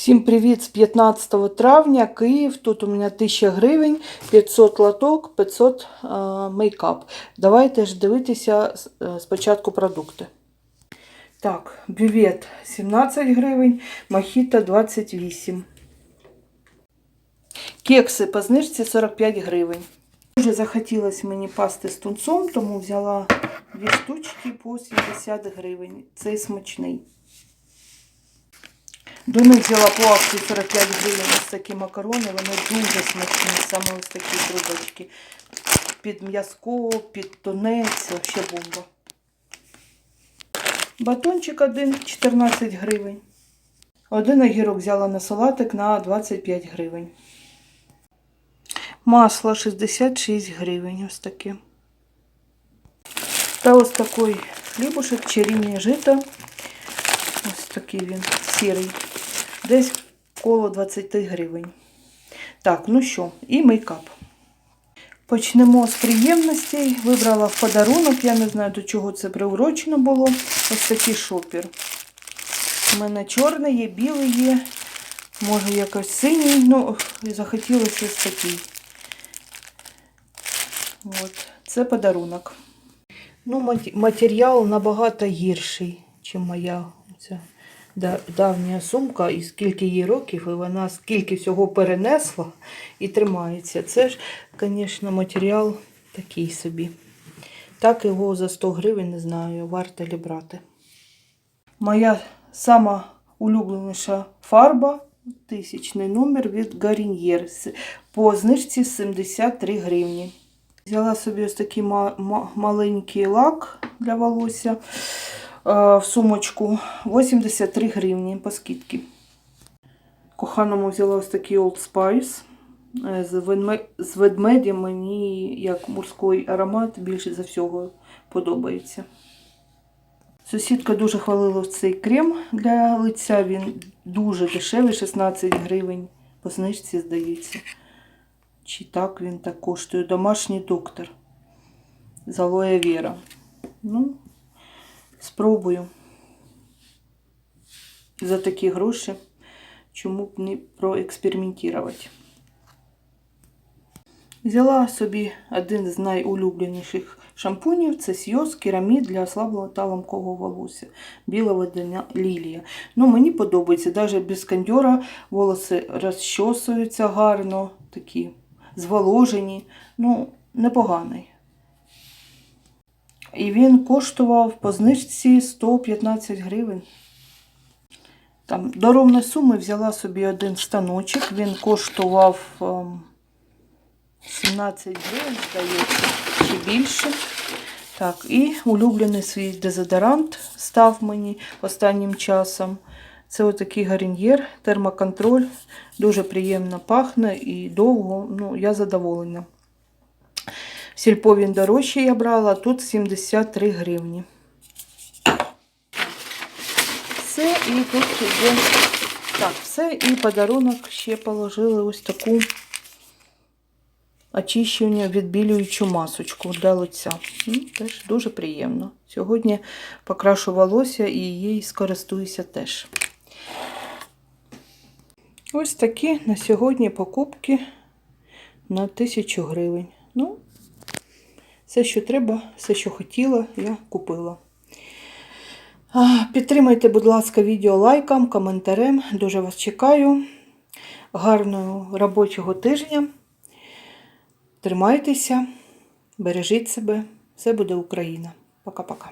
Всім привіт з 15 травня, Київ. Тут у мене 1000 гривень, 500 лоток, 500 е, мейкап. Давайте ж дивитися е, спочатку продукти. Так, бювет 17 гривень, мохіто 28. Кекси по знижці 45 гривень. Дуже захотілося мені пасти з тунцом, тому взяла дві штучки по 70 гривень. Цей смачний. До них взяла по акції 45 гривень ось такі макарони, вони дуже смачні, саме ось такі трубочки. Під м'язко, під тунець, ще бомба. Батончик один 14 гривень. Один огірок взяла на салатик на 25 гривень. Масло 66 гривень, ось таке. Та ось такий хлібушек, черіння жито. Ось такий він сірий. Десь коло 20 гривень. Так, ну що, і мейкап. Почнемо з приємностей. Вибрала в подарунок, я не знаю, до чого це приурочено було. Ось такий шопер. У мене чорний є, білий є, може якось синій, ну, захотілося ось такий. От, це подарунок. Ну, матеріал набагато гірший, ніж моя ця да- давня сумка, і скільки їй років, і вона скільки всього перенесла і тримається. Це ж, звісно, матеріал такий собі. Так його за 100 гривень не знаю, варто ли брати. Моя сама улюбленіша фарба, тисячний номер від Garnier. По знижці 73 гривні. Взяла собі ось такий ма- ма- маленький лак для волосся в сумочку 83 гривні по скидці. Коханому взяла ось такий Old Spice. Е, З, ведме- з ведмедем мені як морський аромат більше за всього подобається. Сусідка дуже хвалила цей крем для лиця. Він дуже дешевий, 16 гривень. По знижці, здається. Чи так він так коштує? Домашній доктор з алоє віра. Ну, спробую. За такі гроші. Чому б не проекспериментувати? Взяла собі один з найулюбленіших шампунів. Це Сйоз керамід для ослаблого та ламкового волосся. Біла водяна лілія. Ну, мені подобається. Навіть без кондьора волоси розчосуються гарно, такі зволожені. Ну, непоганий. І він коштував по знижці 115 гривень. Там до ровної суми взяла собі один станочок. Він коштував ем, 17 гривень, здається, чи більше. Так, і улюблений свій дезодорант став мені останнім часом. Це отакий гарнір, термоконтроль. Дуже приємно пахне і довго. Ну, я задоволена. Сільпо він дорожче я брала, тут 73 гривні. Все, і тут є. Так, все, і подарунок ще положили ось таку очищення відбілюючу масочку для лиця. Ну, теж дуже приємно. Сьогодні покрашу волосся і їй скористуюся теж. Ось такі на сьогодні покупки на 1000 гривень. Ну, все, що треба, все, що хотіла, я купила. Підтримайте, будь ласка, відео лайком, коментарем. Дуже вас чекаю. Гарного робочого тижня. Тримайтеся, бережіть себе. Все буде Україна. Пока-пока.